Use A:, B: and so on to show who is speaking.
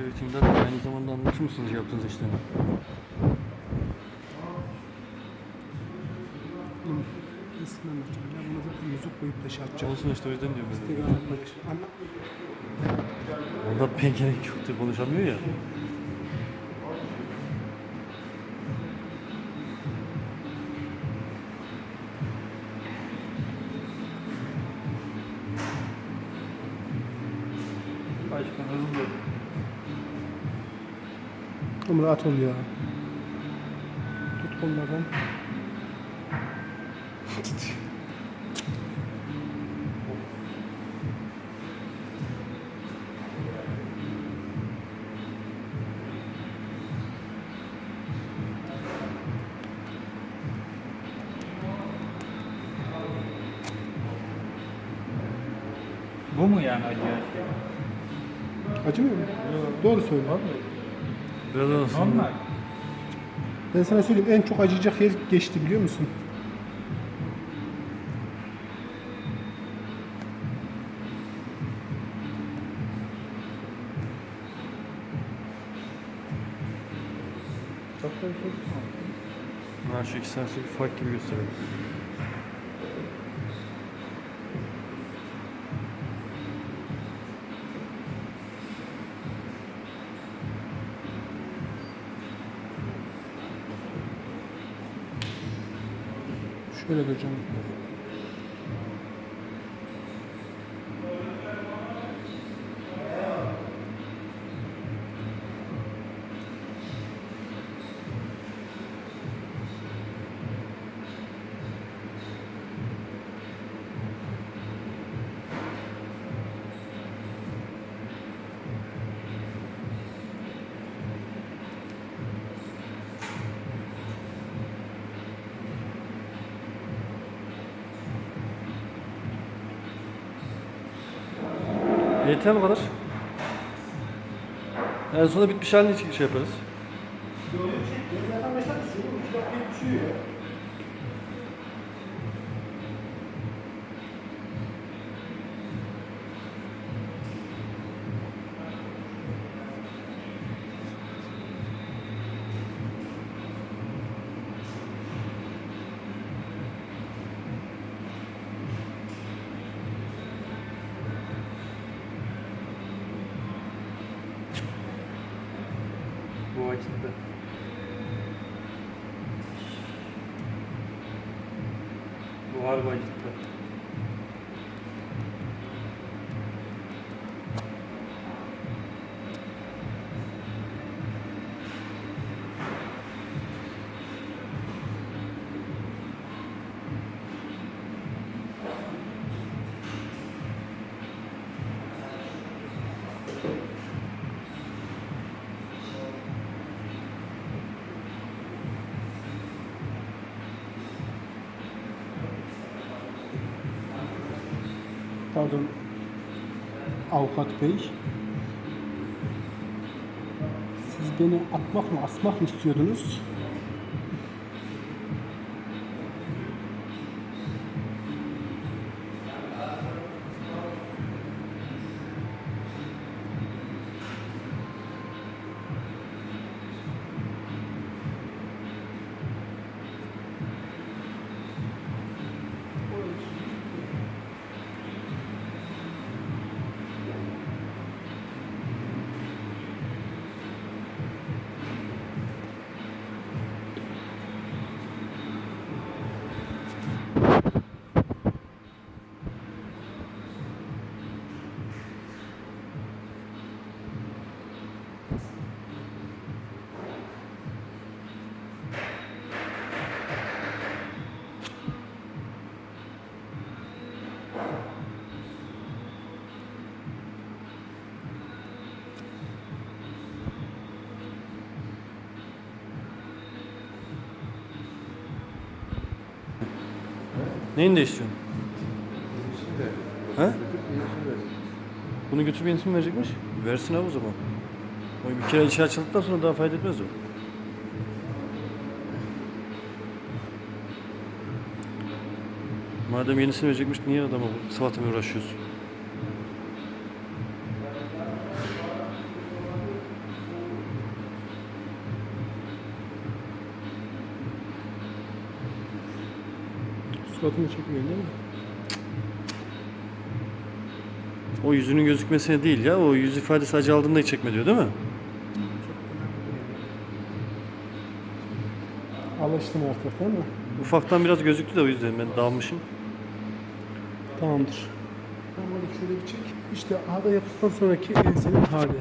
A: Timden aynı zamanda anlatır mısınız yaptığınız işlemi?
B: Eskiden anlatacağım ya buna zaten müzik koyup da şey yapacağım.
A: Olsun işte o yüzden diyorum. ben de.
B: Anlatmak için. Anlat.
A: Anlatmaya gerek yoktu konuşamıyor ya. Başkan hızlı.
B: Oğlum rahat ol ya. Tut kollardan.
C: Bu mu yani şey?
B: Acımıyor mu? Doğru söyle.
A: Biraz olsun.
C: Normal.
B: Ben sana söyleyeyim en çok acıyacak yer geçti biliyor musun?
C: Çok da bir şey.
A: Ha şu iki bir fark gibi gösteriyor.
B: Şöyle duracağım.
A: Yeter bu kadar. En sonunda bitmiş halini şey yaparız.
C: Bu acıdı. Bu harbi acıttı.
B: Pardon. Avukat bey. Siz beni atmak mı asmak mı istiyordunuz?
A: Neyini değiştiriyorsun? He? Bunu götürüp yenisini mi verecekmiş? Versin abi o zaman. O bir kere işe açıldıktan sonra daha fayda etmez o. Madem yenisini verecekmiş niye adama sabahtan uğraşıyorsun?
B: Suratını çekmiyor değil mi?
A: O yüzünün gözükmesine değil ya. O yüz ifadesi acı aldığında hiç çekme diyor değil mi?
B: Alıştın artık değil mi?
A: Ufaktan biraz gözüktü de o yüzden ben dalmışım.
B: Tamamdır. Ben böyle şöyle bir çek. İşte ağda yaptıktan sonraki ensenin hali.